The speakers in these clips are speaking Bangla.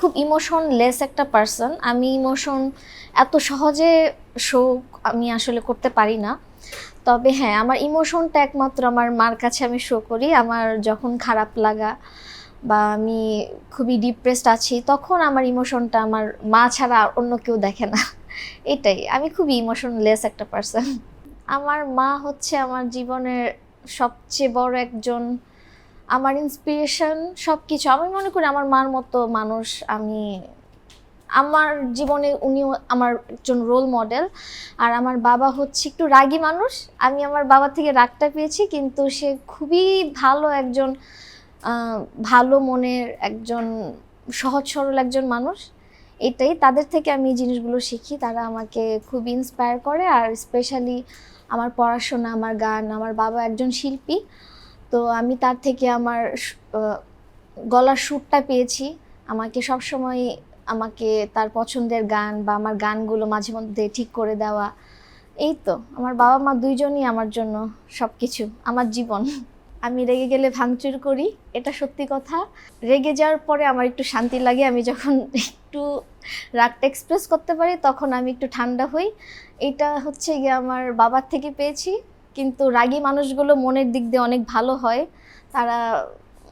খুব ইমোশন লেস একটা পার্সন আমি ইমোশন এত সহজে শো আমি আসলে করতে পারি না। তবে হ্যাঁ আমার ইমোশনটা একমাত্র আমার মার কাছে আমি শো করি। আমার যখন খারাপ লাগা বা আমি খুবই ডিপ্রেসড আছি, তখন আমার ইমোশনটা আমার মা ছাড়া অন্য কেউ দেখে না। এটাই, আমি খুবই ইমোশনলেস একটা পার্সন আমার মা হচ্ছে আমার জীবনের সবচেয়ে বড় একজন আমার ইন্সপিরেশন সব কিছু আমি মনে করি আমার মার মতো মানুষ আমি, আমার জীবনে উনিও আমার একজন রোল মডেল আর আমার বাবা হচ্ছে একটু রাগী মানুষ। আমি আমার বাবা থেকে রাগটা পেয়েছি, কিন্তু সে খুবই ভালো একজন ভালো মনের একজন, সহজ সরল একজন মানুষ। এটাই তাদের থেকে আমি জিনিসগুলো শিখি। তারা আমাকে খুব ইন্সপায়ার করে, আর স্পেশালি আমার পড়াশোনা, আমার গান, আমার বাবা একজন শিল্পী। তো আমি তার থেকে আমার গলার সুরটা পেয়েছি। আমাকে সবসময় আমাকে তার পছন্দের গান বা আমার গানগুলো মাঝে মধ্যে ঠিক করে দেওয়া। এই তো, আমার বাবা মা দুইজনই আমার জন্য সব কিছু আমার জীবন। আমি রেগে গেলে ভাঙচুর করি, এটা সত্যি কথা। রেগে যাওয়ার পরে আমার একটু শান্তি লাগে, আমি যখন একটু রাগটা এক্সপ্রেস করতে পারি, তখন আমি একটু ঠান্ডা হই। এটা হচ্ছে গিয়ে আমার বাবার থেকে পেয়েছি। কিন্তু রাগী মানুষগুলো মনের দিক দিয়ে অনেক ভালো হয়, তারা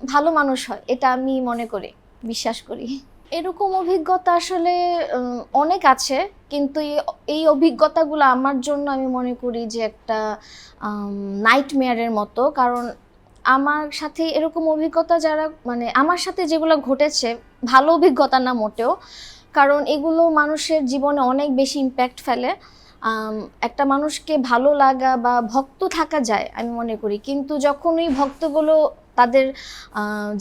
ভালো মানুষ হয়, এটা আমি মনে করি, বিশ্বাস করি। এরকম অভিজ্ঞতা আসলে অনেক আছে, কিন্তু এই- অভিজ্ঞতাগুলো আমার জন্য আমি মনে করি যে একটা নাইট মেয়ারের মতো, কারণ আমার সাথে এরকম অভিজ্ঞতা যারা মানে আমার সাথে যেগুলো ঘটেছে, ভালো অভিজ্ঞতা না মোটেও, কারণ এগুলো মানুষের জীবনে অনেক বেশি ইম্প্যাক্ট ফেলে। একটা মানুষকে ভালো লাগা বা ভক্ত থাকা যায়, আমি মনে করি। কিন্তু যখন ওই ভক্তগুলো তাদের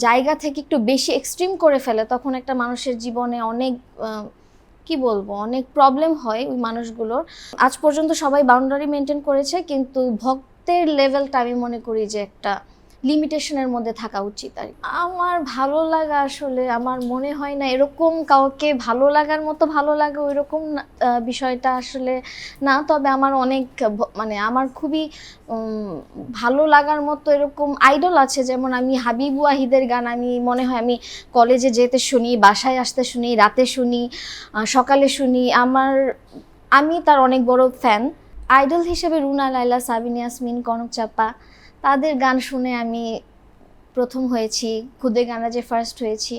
জায়গা থেকে একটু বেশি এক্সট্রিম করে ফেলে, তখন একটা মানুষের জীবনে অনেক কি বলব, অনেক প্রবলেম হয় ওই মানুষগুলোর। আজ পর্যন্ত সবাই বাউন্ডারি মেনটেন করেছে, কিন্তু ভক্তের লেভেলটা আমি মনে করি যে একটা লিমিটেশনের মধ্যে থাকা উচিত আর আমার ভালো লাগা আসলে, আমার মনে হয় না এরকম কাউকে ভালো লাগার মতো ভালো লাগা ওই রকম বিষয়টা আসলে না। তবে আমার অনেক মানে আমার খুবই ভালো লাগার মতো এরকম আইডল আছে। যেমন আমি হাবিব ওয়াহিদের গান আমি, মনে হয় আমি কলেজে যেতে শুনি, বাসায় আসতে শুনি, রাতে শুনি সকালে শুনি। আমার, আমি তার অনেক বড় ফ্যান আইডল হিসেবে রুনা লাইলা সাবিন, ইয়াসমিন, কনক চাপা। তাদের গান শুনে আমি প্রথম হয়েছি, খুদে গানা যে ফার্স্ট হয়েছি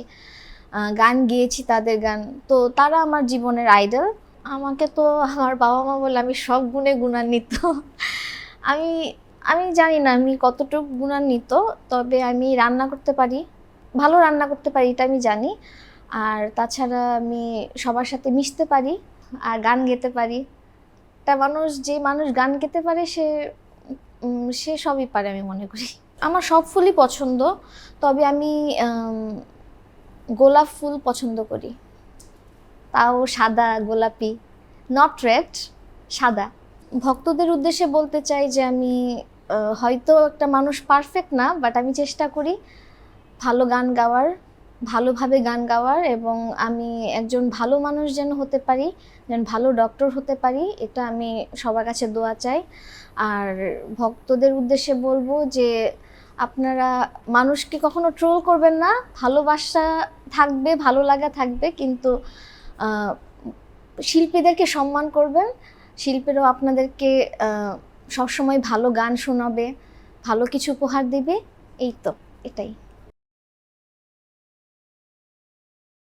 গান গেয়েছি তাদের গান। তো তারা আমার জীবনের আইডল আমাকে তো আমার বাবা মা বলে আমি সব গুণে গুণান্বিত। আমি আমি জানি না আমি কতটুকু গুণান্বিত, তবে আমি রান্না করতে পারি, ভালো রান্না করতে পারি এটা আমি জানি। আর তাছাড়া আমি সবার সাথে মিশতে পারি, আর গান গেতে পারি। একটা মানুষ, যে মানুষ গান গেতে পারে সে সে সবই পারে আমি মনে করি। আমার সব ফুলই পছন্দ, তবে আমি গোলাপ ফুল পছন্দ করি। তাও সাদা, গোলাপি নট রেড সাদা। ভক্তদের উদ্দেশ্যে বলতে চাই যে আমি হয়তো একটা মানুষ পারফেক্ট না বাট আমি চেষ্টা করি ভালো গান গাওয়ার। ভালোভাবে গান গাওয়ার এবং আমি একজন ভালো মানুষ যেন হতে পারি যেন ভালো ডক্টর হতে পারি, এটা আমি সবার কাছে দোয়া চাই। আর ভক্তদের উদ্দেশ্যে বলব যে আপনারা মানুষকে কখনো ট্রোল করবেন না, ভালোবাসা থাকবে, ভালো লাগা থাকবে, কিন্তু শিল্পীদেরকে সম্মান করবেন। শিল্পীরাও আপনাদেরকে সবসময় ভালো গান শোনাবে, ভালো কিছু উপহার দিবে, এই তো, এটাই।